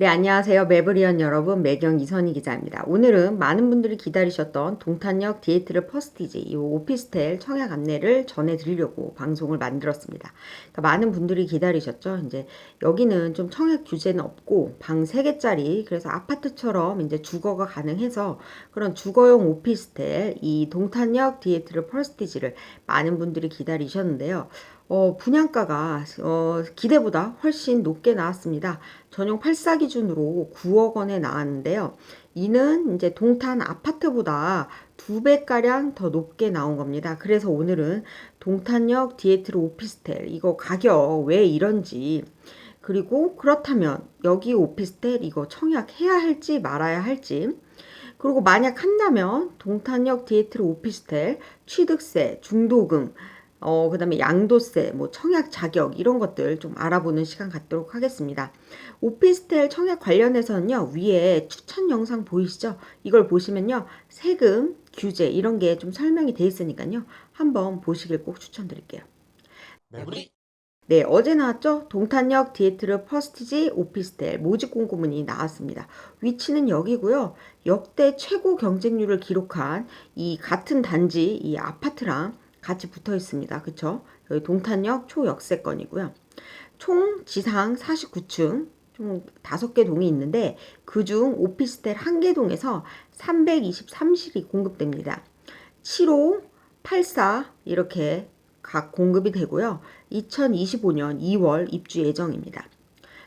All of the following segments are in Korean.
네, 안녕하세요. 매브리언 여러분, 매경 이선희 기자입니다. 오늘은 많은 분들이 기다리셨던 동탄역 디에트르 퍼스티지, 이 오피스텔 청약 안내를 전해드리려고 방송을 만들었습니다. 그러니까 많은 분들이 기다리셨죠. 이제 여기는 좀 청약 규제는 없고 방 3개짜리, 그래서 아파트처럼 이제 주거가 가능해서 그런 주거용 오피스텔, 이 동탄역 디에트르 퍼스티지를 많은 분들이 기다리셨는데요. 어, 분양가가 어, 기대보다 훨씬 높게 나왔습니다. 전용 8사 기준으로 9억 원에 나왔는데요. 이는 이제 동탄 아파트보다 두 배가량 더 높게 나온 겁니다. 그래서 오늘은 동탄역 디에트르 오피스텔 이거 가격 왜 이런지 그리고 그렇다면 여기 오피스텔 이거 청약해야 할지 말아야 할지 그리고 만약 한다면 동탄역 디에트르 오피스텔 취득세, 중도금 어, 그 다음에 양도세, 뭐 청약 자격 이런 것들 좀 알아보는 시간 갖도록 하겠습니다. 오피스텔 청약 관련해서는요, 위에 추천 영상 보이시죠? 이걸 보시면요, 세금, 규제 이런 게 좀 설명이 돼 있으니까요, 한번 보시길 꼭 추천드릴게요. 매부리 네, 어제 나왔죠? 동탄역 디에트르 퍼스티지 오피스텔 모집 공고문이 나왔습니다. 위치는 여기고요. 역대 최고 경쟁률을 기록한 이 같은 단지 이 아파트랑 같이 붙어 있습니다. 그쵸? 여기 동탄역 초역세권이고요. 총 지상 49층, 총 5개 동이 있는데 그중 오피스텔 1개 동에서 323실이 공급됩니다. 7호, 84 이렇게 각 공급이 되고요. 2025년 2월 입주 예정입니다.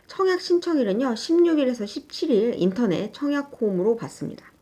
청약 신청일은요. 16일에서 17일 인터넷 청약 홈으로 받습니다.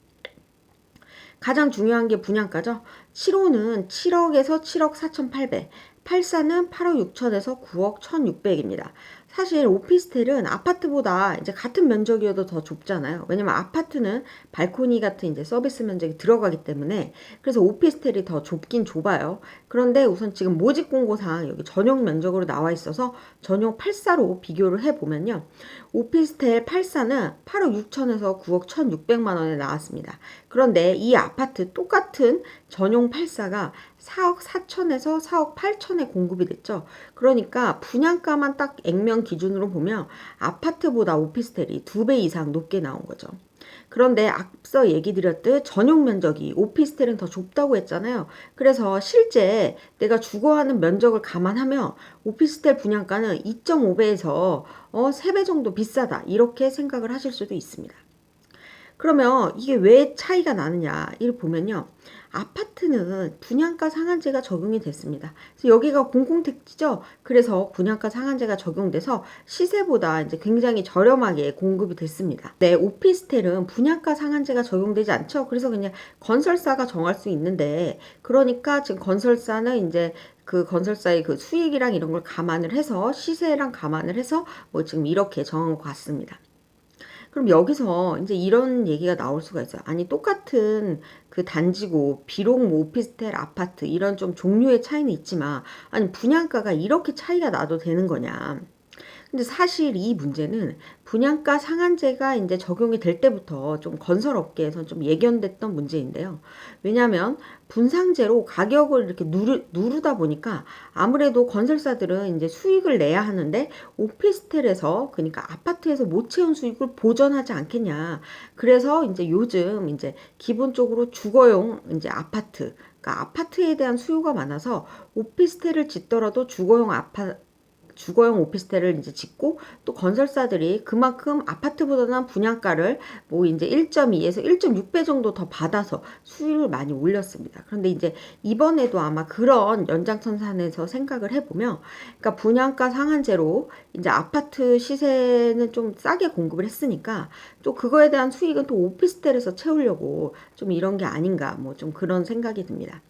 가장 중요한 게 분양가죠. 7호는 7억에서 7억 4,800, 84는 8억 6천에서 9억 1,600입니다. 사실 오피스텔은 아파트보다 이제 같은 면적이어도 더 좁잖아요. 왜냐면 아파트는 발코니 같은 이제 서비스 면적이 들어가기 때문에 그래서 오피스텔이 더 좁긴 좁아요. 그런데 우선 지금 모집 공고상 여기 전용 면적으로 나와 있어서 전용 84로 비교를 해 보면요. 오피스텔 84는 8억 6천에서 9억 1,600만 원에 나왔습니다. 그런데 이 아파트 똑같은 전용 84가 4억 4천에서 4억 8천에 공급이 됐죠. 그러니까 분양가만 딱 액면 기준으로 보면 아파트보다 오피스텔이 두 배 이상 높게 나온 거죠. 그런데 앞서 얘기 드렸듯 전용 면적이 오피스텔은 더 좁다고 했잖아요. 그래서 실제 내가 주거하는 면적을 감안하면 오피스텔 분양가는 2.5배에서 어, 3배 정도 비싸다. 이렇게 생각을 하실 수도 있습니다. 그러면 이게 왜 차이가 나느냐? 이를 보면요. 아파트는 분양가 상한제가 적용이 됐습니다. 여기가 공공택지죠. 그래서 분양가 상한제가 적용돼서 시세보다 이제 굉장히 저렴하게 공급이 됐습니다. 네, 오피스텔은 분양가 상한제가 적용되지 않죠. 그래서 그냥 건설사가 정할 수 있는데 그러니까 지금 건설사는 이제 그 건설사의 그 수익이랑 이런 걸 감안을 해서 시세랑 감안을 해서 뭐 지금 이렇게 정한 것 같습니다. 그럼 여기서 이제 이런 얘기가 나올 수가 있어요. 아니, 똑같은 그 단지고, 비록 뭐 오피스텔, 아파트, 이런 좀 종류의 차이는 있지만, 아니, 분양가가 이렇게 차이가 나도 되는 거냐. 근데 사실 이 문제는 분양가 상한제가 이제 적용이 될 때부터 좀 건설업계에서 좀 예견됐던 문제인데요. 왜냐하면 분상제로 가격을 이렇게 누르, 누르다 보니까 아무래도 건설사들은 이제 수익을 내야 하는데 오피스텔에서 그러니까 아파트에서 못 채운 수익을 보전하지 않겠냐. 그래서 이제 요즘 이제 기본적으로 주거용 이제 아파트 그러니까 아파트에 대한 수요가 많아서 오피스텔을 짓더라도 주거용 아파트 주거용 오피스텔을 이제 짓고 또 건설사들이 그만큼 아파트보다는 분양가를 뭐 이제 1.2에서 1.6배 정도 더 받아서 수익을 많이 올렸습니다. 그런데 이제 이번에도 아마 그런 연장선상에서 생각을 해보면 그러니까 분양가 상한제로 이제 아파트 시세는 좀 싸게 공급을 했으니까 또 그거에 대한 수익은 또 오피스텔에서 채우려고 좀 이런 게 아닌가 뭐 좀 그런 생각이 듭니다.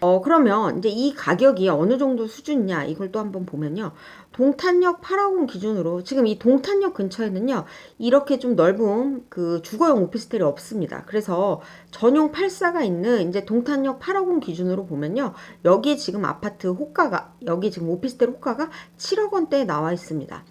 어, 그러면 이제 이 가격이 어느 정도 수준이냐 이걸 또 한번 보면요. 동탄역 8호공 기준으로 지금 이 동탄역 근처에는요. 이렇게 좀 넓은 그 주거용 오피스텔이 없습니다. 그래서 전용 8사가 있는 이제 동탄역 8호공 기준으로 보면요. 여기 지금 아파트 호가가 여기 지금 오피스텔 호가가 7억 원대에 나와 있습니다.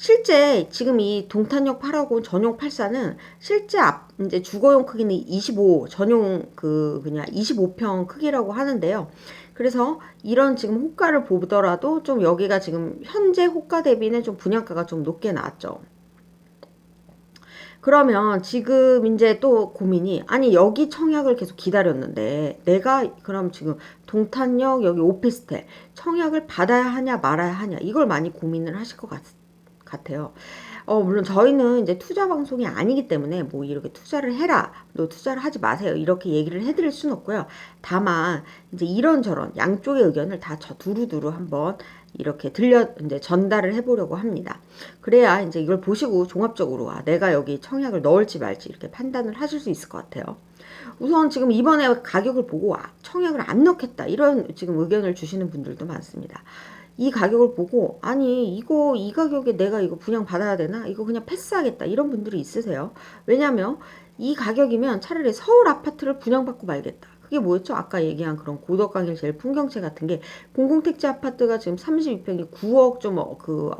실제 지금 이 동탄역 8하고 전용 84는 실제 앞 이제 주거용 크기는 25 전용 그 그냥 25평 크기라고 하는데요. 그래서 이런 지금 호가를 보더라도 좀 여기가 지금 현재 호가 대비는 좀 분양가가 좀 높게 나왔죠. 그러면 지금 이제 또 고민이 아니 여기 청약을 계속 기다렸는데 내가 그럼 지금 동탄역 여기 오피스텔 청약을 받아야 하냐 말아야 하냐 이걸 많이 고민을 하실 것 같, 같아요. 어, 물론 저희는 이제 투자 방송이 아니기 때문에 뭐 이렇게 투자를 해라, 너 투자를 하지 마세요. 이렇게 얘기를 해드릴 수는 없고요. 다만 이제 이런저런 양쪽의 의견을 다 저 두루두루 한번 이렇게 들려 이제 전달을 해보려고 합니다. 그래야 이제 이걸 보시고 종합적으로 아, 내가 여기 청약을 넣을지 말지 이렇게 판단을 하실 수 있을 것 같아요. 우선 지금 이번에 가격을 보고 아, 청약을 안 넣겠다 이런 지금 의견을 주시는 분들도 많습니다. 이 가격을 보고 아니 이거 이 가격에 내가 이거 분양 받아야 되나? 이거 그냥 패스하겠다. 이런 분들이 있으세요. 왜냐면 이 가격이면 차라리 서울 아파트를 분양받고 말겠다. 그게 뭐였죠? 아까 얘기한 그런 고덕강일 제일 풍경채 같은 게 공공택지 아파트가 지금 32평이 9억 좀그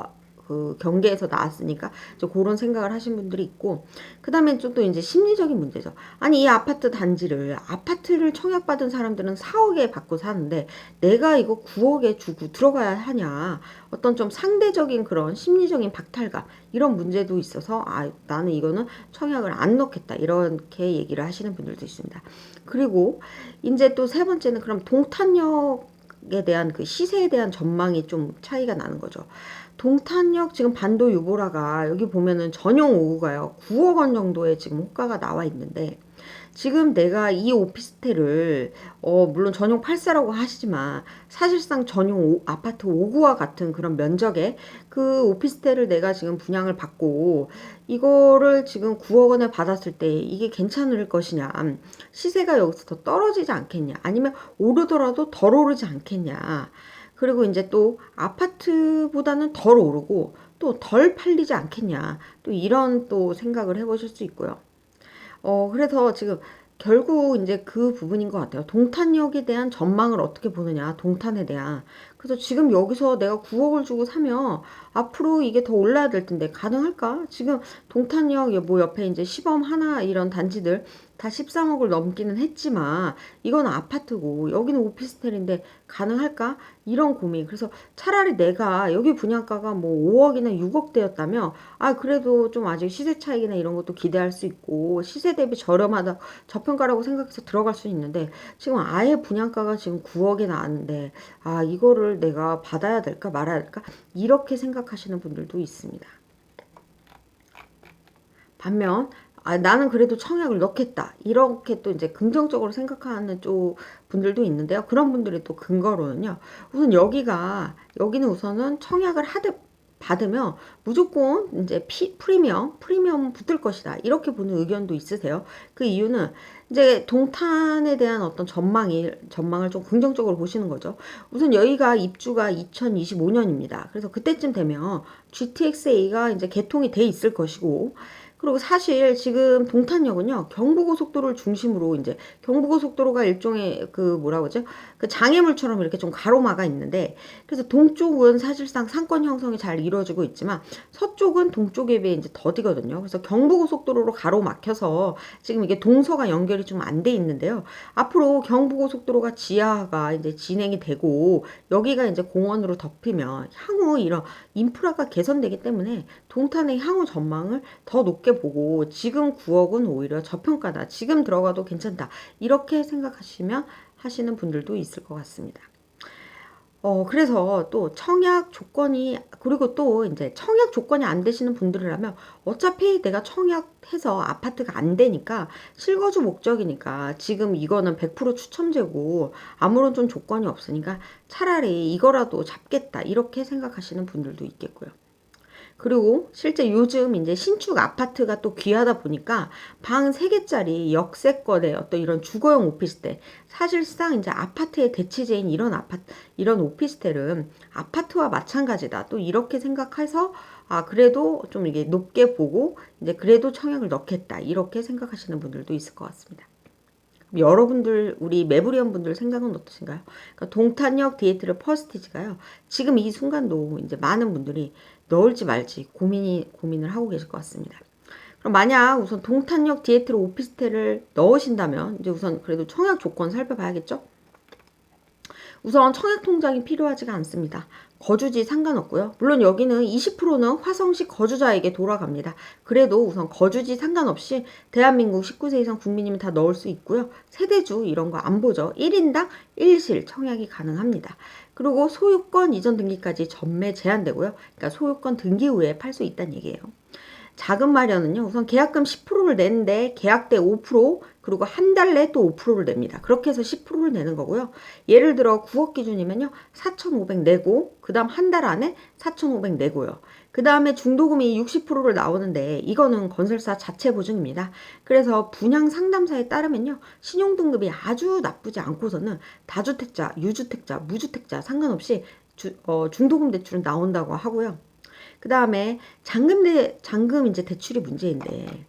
그 경계에서 나왔으니까 그런 생각을 하신 분들이 있고 그 다음에 좀또 이제 심리적인 문제죠. 아니 이 아파트 단지를 아파트를 청약받은 사람들은 4억에 받고 사는데 내가 이거 9억에 주고 들어가야 하냐 어떤 좀 상대적인 그런 심리적인 박탈감 이런 문제도 있어서 아 나는 이거는 청약을 안 넣겠다 이렇게 얘기를 하시는 분들도 있습니다. 그리고 이제 또 세 번째는 그럼 동탄역 에 대한 그 시세에 대한 전망이 좀 차이가 나는 거죠. 동탄역 지금 반도 유보라가 여기 보면은 전용 오구가요. 9억 원 정도의 지금 호가가 나와 있는데 지금 내가 이 오피스텔을 어 물론 전용 8사라고 하시지만 사실상 전용 오, 아파트 5구와 같은 그런 면적의 그 오피스텔을 내가 지금 분양을 받고 이거를 지금 9억 원에 받았을 때 이게 괜찮을 것이냐 시세가 여기서 더 떨어지지 않겠냐 아니면 오르더라도 덜 오르지 않겠냐 그리고 이제 또 아파트보다는 덜 오르고 또 덜 팔리지 않겠냐. 또 이런 또 생각을 해보실 수 있고요. 어, 그래서 지금 결국 이제 그 부분인 것 같아요. 동탄역에 대한 전망을 어떻게 보느냐, 동탄에 대한. 그래서 지금 여기서 내가 9억을 주고 사면 앞으로 이게 더 올라야 될 텐데 가능할까? 지금 동탄역 뭐 옆에 이제 시범 하나 이런 단지들 다 13억을 넘기는 했지만 이건 아파트고 여기는 오피스텔인데 가능할까? 이런 고민. 그래서 차라리 내가 여기 분양가가 뭐 5억이나 6억대였다면 아 그래도 좀 아직 시세 차익이나 이런 것도 기대할 수 있고 시세 대비 저렴하다 저평가라고 생각해서 들어갈 수 있는데 지금 아예 분양가가 지금 9억에 나왔는데 아 이거를 내가 받아야 될까 말아야 될까 이렇게 생각하시는 분들도 있습니다. 반면 아, 나는 그래도 청약을 넣겠다. 이렇게 또 이제 긍정적으로 생각하는 쪽 분들도 있는데요. 그런 분들이 또 근거로는요. 우선 여기가, 여기는 우선은 청약을 하되, 받으면 무조건 이제 피, 프리미엄, 프리미엄 붙을 것이다. 이렇게 보는 의견도 있으세요. 그 이유는 이제 동탄에 대한 어떤 전망이, 전망을 좀 긍정적으로 보시는 거죠. 우선 여기가 입주가 2025년입니다. 그래서 그때쯤 되면 GTX-A가 이제 개통이 돼 있을 것이고, 그리고 사실 지금 동탄역은요 경부고속도로를 중심으로 이제 경부고속도로가 일종의 그 뭐라고 하죠 그 장애물처럼 이렇게 좀 가로막아 있는데 그래서 동쪽은 사실상 상권 형성이 잘 이루어지고 있지만 서쪽은 동쪽에 비해 이제 더디거든요 그래서 경부고속도로로 가로막혀서 지금 이게 동서가 연결이 좀 안 돼 있는데요 앞으로 경부고속도로가 지하가 이제 진행이 되고 여기가 이제 공원으로 덮이면 향후 이런 인프라가 개선되기 때문에 동탄의 향후 전망을 더 높게 보고 지금 9억은 오히려 저평가다. 지금 들어가도 괜찮다. 이렇게 생각하시면 하시는 분들도 있을 것 같습니다. 어, 그래서 또 청약 조건이, 그리고 또 이제 청약 조건이 안 되시는 분들이라면 어차피 내가 청약해서 아파트가 안 되니까 실거주 목적이니까 지금 이거는 100% 추첨제고 아무런 좀 조건이 없으니까 차라리 이거라도 잡겠다. 이렇게 생각하시는 분들도 있겠고요. 그리고 실제 요즘 이제 신축 아파트가 또 귀하다 보니까 방 3개짜리 역세권의 어떤 이런 주거용 오피스텔 사실상 이제 아파트의 대치제인 이런 아파트 이런 오피스텔은 아파트와 마찬가지다 또 이렇게 생각해서 아 그래도 좀 이게 높게 보고 이제 그래도 청약을 넣겠다 이렇게 생각하시는 분들도 있을 것 같습니다. 여러분들 우리 매부리언 분들 생각은 어떠신가요? 그러니까 동탄역 디에트르 퍼스티지가요. 지금 이 순간도 이제 많은 분들이 넣을지 말지 고민이 고민을 하고 계실 것 같습니다. 그럼 만약 우선 동탄역 디에트르 오피스텔을 넣으신다면 이제 우선 그래도 청약 조건 살펴봐야겠죠? 우선 청약 통장이 필요하지가 않습니다. 거주지 상관없고요. 물론 여기는 20%는 화성시 거주자에게 돌아갑니다. 그래도 우선 거주지 상관없이 대한민국 19세 이상 국민이면 다 넣을 수 있고요. 세대주 이런 거 안 보죠. 1인당 1실 청약이 가능합니다. 그리고 소유권 이전 등기까지 전매 제한되고요. 그러니까 소유권 등기 후에 팔 수 있다는 얘기예요. 자금 마련은요. 우선 계약금 10%를 내는데 계약대 5% 그리고 한 달 내에 또 5%를 냅니다. 그렇게 해서 10%를 내는 거고요. 예를 들어 9억 기준이면요. 4,500 내고 그다음 한 달 안에 4,500 내고요. 그 다음에 중도금이 60%를 나오는데 이거는 건설사 자체 보증입니다. 그래서 분양 상담사에 따르면요. 신용 등급이 아주 나쁘지 않고서는 다주택자, 유주택자, 무주택자 상관없이 주, 어, 중도금 대출은 나온다고 하고요. 그 다음에 잔금 대 잔금 이제 대출이 문제인데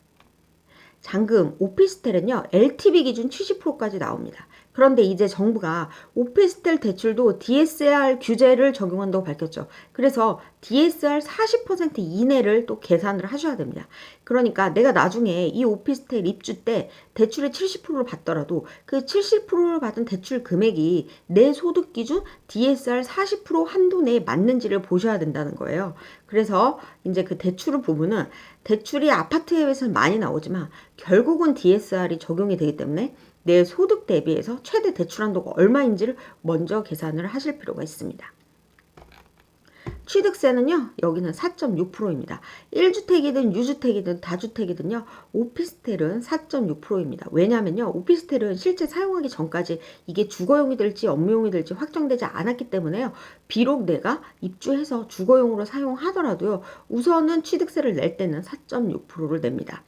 잔금 오피스텔은요 LTV 기준 70%까지 나옵니다. 그런데 이제 정부가 오피스텔 대출도 DSR 규제를 적용한다고 밝혔죠. 그래서 DSR 40% 이내를 또 계산을 하셔야 됩니다. 그러니까 내가 나중에 이 오피스텔 입주 때 대출의 70%를 받더라도 그 70%를 받은 대출 금액이 내 소득 기준 DSR 40% 한도 내에 맞는지를 보셔야 된다는 거예요. 그래서 이제 그 대출을 보면은 대출이 아파트에 비해서는 많이 나오지만 결국은 DSR이 적용이 되기 때문에 내 소득 대비해서 최대 대출 한도가 얼마인지를 먼저 계산을 하실 필요가 있습니다. 취득세는요, 여기는 4.6%입니다. 1주택이든 유주택이든 다주택이든요, 오피스텔은 4.6%입니다. 왜냐면요, 오피스텔은 실제 사용하기 전까지 이게 주거용이 될지 업무용이 될지 확정되지 않았기 때문에요, 비록 내가 입주해서 주거용으로 사용하더라도요, 우선은 취득세를 낼 때는 4.6%를 냅니다.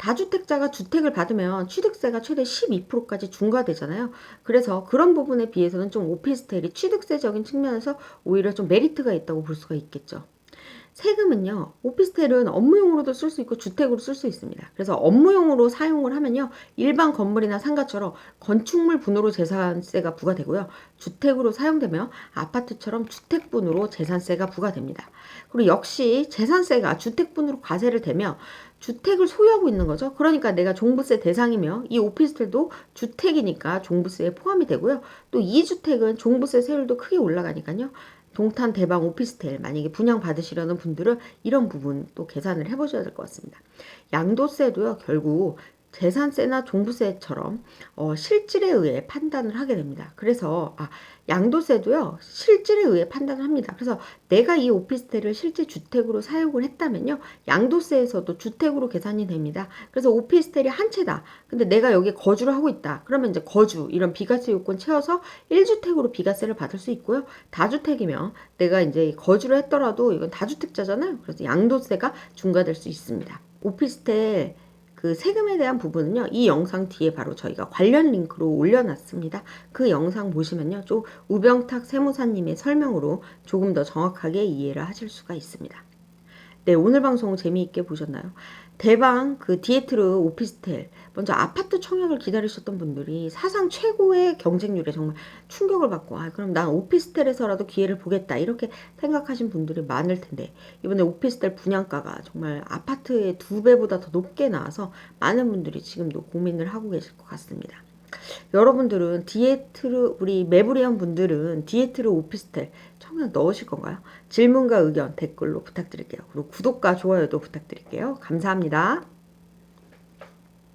다주택자가 주택을 받으면 취득세가 최대 12%까지 중과되잖아요. 그래서 그런 부분에 비해서는 좀 오피스텔이 취득세적인 측면에서 오히려 좀 메리트가 있다고 볼 수가 있겠죠. 세금은요, 오피스텔은 업무용으로도 쓸 수 있고 주택으로 쓸 수 있습니다. 그래서 업무용으로 사용을 하면요, 일반 건물이나 상가처럼 건축물 분으로 재산세가 부과되고요, 주택으로 사용되면 아파트처럼 주택분으로 재산세가 부과됩니다. 그리고 역시 재산세가 주택분으로 과세를 되면 주택을 소유하고 있는 거죠. 그러니까 내가 종부세 대상이며 이 오피스텔도 주택이니까 종부세에 포함이 되고요. 또 이 주택은 종부세 세율도 크게 올라가니까요. 동탄 대방 오피스텔 만약에 분양 받으시려는 분들은 이런 부분 또 계산을 해보셔야 될 것 같습니다. 양도세도요 결국 재산세나 종부세처럼 어, 실질에 의해 판단을 하게 됩니다. 그래서 아, 양도세도요 실질에 의해 판단을 합니다. 그래서 내가 이 오피스텔을 실제 주택으로 사용을 했다면요 양도세에서도 주택으로 계산이 됩니다. 그래서 오피스텔이 한 채다. 근데 내가 여기 거주를 하고 있다. 그러면 이제 거주 이런 비과세 요건 채워서 1주택으로 비과세를 받을 수 있고요. 다주택이면 내가 이제 거주를 했더라도 이건 다주택자잖아요. 그래서 양도세가 중과될 수 있습니다. 오피스텔 그 세금에 대한 부분은요, 이 영상 뒤에 바로 저희가 관련 링크로 올려놨습니다. 그 영상 보시면요, 좀 우병탁 세무사님의 설명으로 조금 더 정확하게 이해를 하실 수가 있습니다. 네, 오늘 방송 재미있게 보셨나요? 대방 그 디에트르 오피스텔 먼저 아파트 청약을 기다리셨던 분들이 사상 최고의 경쟁률에 정말 충격을 받고 아 그럼 난 오피스텔에서라도 기회를 보겠다 이렇게 생각하신 분들이 많을 텐데 이번에 오피스텔 분양가가 정말 아파트의 두 배보다 더 높게 나와서 많은 분들이 지금도 고민을 하고 계실 것 같습니다. 여러분들은 디에트르 우리 매부리한 분들은 디에트르 오피스텔 청약 넣으실 건가요? 질문과 의견 댓글로 부탁드릴게요. 그리고 구독과 좋아요도 부탁드릴게요. 감사합니다.